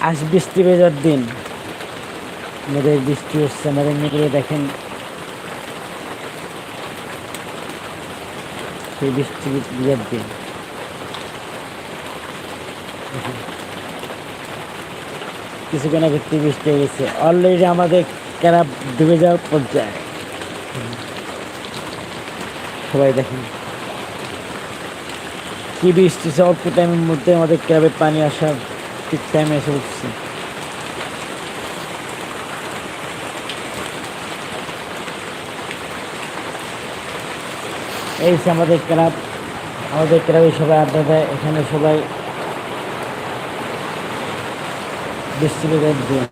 আজ বৃষ্টি ভেজার দিন। আমাদের বৃষ্টি হচ্ছে, আমাদের মেঘে দেখেন। সেই বৃষ্টি ভেজার দিন। কিছুক্ষণ থেকে বৃষ্টি গেছে। অলরেডি আমাদের ক্যারাপ ডুবে যাওয়ার পর্যায়ে। সবাই দেখেন। কি বৃষ্টি অল্প টাইমের মধ্যে আমাদের ক্যাবে পানি আসার ঠিক টাইমে এসে উঠছে এই যে আমাদের ক্লাব, আমাদের ক্লাবে সবাই আড্ডা দেয়, এখানে সবাই ডিস্ট্রিবিউটার দিয়ে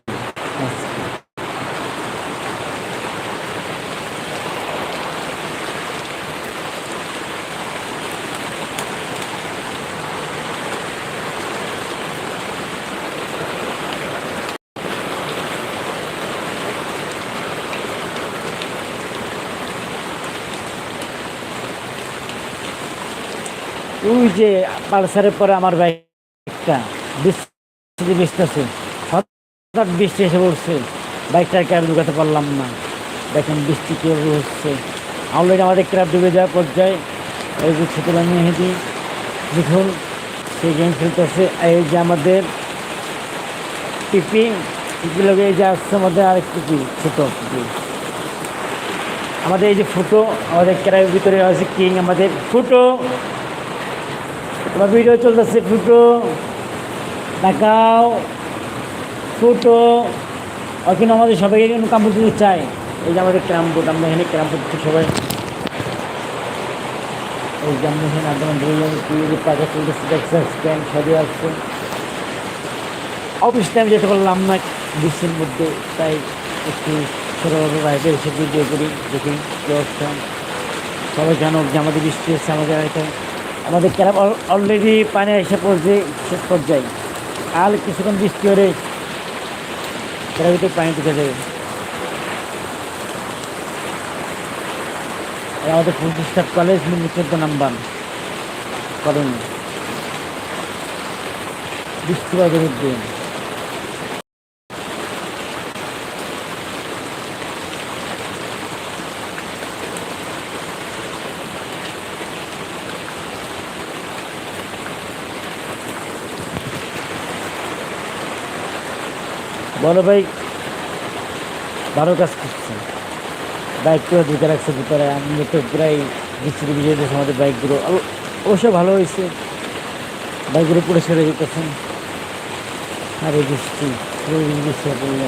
ওই যে পালসারের পরে আমার বাইকটা বৃষ্টি বৃষ্টি হঠাৎ বৃষ্টি এসে পড়ছে। বাইকটাকে আর ঢুকাতে পারলাম না। দেখেন বৃষ্টি কীভাবে হচ্ছে। অলরেডি আমাদের ক্রাব ডুবে যাওয়ার পর্যায়ে এই যে ছোটরা মেহেদি দেখুন সেই গেম খেলতেছে। এই যে আমাদের টিপি টিপি লগে এই যে আসছে আমাদের আরেক টিপি ছোটো টিপি আমাদের এই যে ফুটো, আমাদের ক্রাবের ভিতরে আছে কিং আমাদের ফুটো। তোমার ভিডিও চলতেছে ফুটো, দেখাও, ফুটো। আর আমাদের সবাইকে কিন্তু কাম্পুর দিতে চাই এই যে আমাদের বোর্ড, আমরা এখানে বোর্ড সবাই। এই যে আমরা এখানে আন্দোলন পাকা চলতেছে দেখছে স্ট্যান্ড সবই আসছে অফিস টাইম যেতে পারলাম না, বৃষ্টির মধ্যে, তাই একটু ছোটোভাবে বাইরে এসে ভিডিও করি, দেখি কী অবস্থা। সবাই জানো যে আমাদের বৃষ্টি হচ্ছে, আমাদের এটা আমাদের ক্যারাপ অলরেডি পানি এসে পড়ছে শেষ পর্যায়ে। আর কিছুক্ষণ বৃষ্টি হলে ক্যারাবিতে পানি ঢুকে যাবে। আমাদের প্রতিষ্ঠা কলেজ মিনি চোদ্দ নাম্বার করেন বৃষ্টিবাদের উদ্দিন বড় ভাই, ভালো কাজ করছে। বাইকগুলো ঢুকে রাখছে ভিতরে, আমি তো প্রায় বৃষ্টির বিজয় দিয়েছে আমাদের বাইকগুলো। অবশ্য ভালো হয়েছে। বাইকগুলো পরিষ্কার হয়ে যেতেছেন আর এই বৃষ্টি পুরো বৃষ্টি পড়ল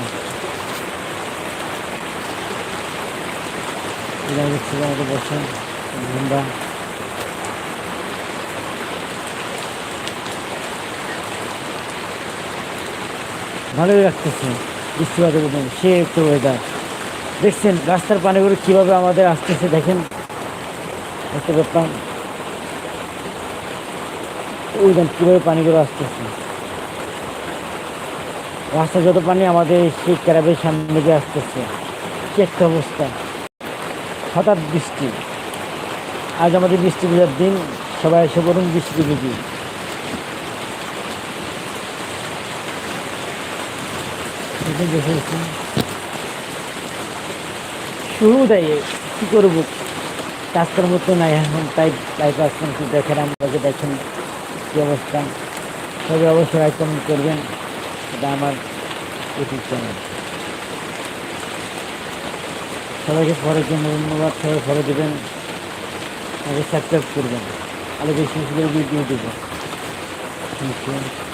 এটা আমাদের বসেন ভালোই রাখতেছে বৃষ্টিপাতের মধ্যে সে একটু ওয়েদার দেখছেন, রাস্তার পানিগুলো কীভাবে আমাদের আসতেছে, দেখেন। একটা ব্যাপার ওই দেন কীভাবে পানিগুলো আসতেছে। রাস্তার যত পানি আমাদের সেই ক্যারাবের সামনে দিয়ে আসতেছে। কি একটা অবস্থা। হঠাৎ বৃষ্টি। আজ আমাদের বৃষ্টি বোঝার দিন, সবাই এসে বলুন বৃষ্টি বুঝি এটা দেখেছি শুরু দেয় কী করব? কাজ করার মতো নাই এখন তাই লাইফ আসছেন কি দেখেন আমাকে দেখেন কী অবস্থা। তবে অবশ্যই লাইক করবেন, এটা আমার ইউটিউব চ্যানেল সবাইকে পরে জন্য ধন্যবাদ, সবাই পরে দেবেন আগে সাবস্ক্রাইব করবেন। আরও বেশি বেশি করে ভিডিও দেবো। Thank you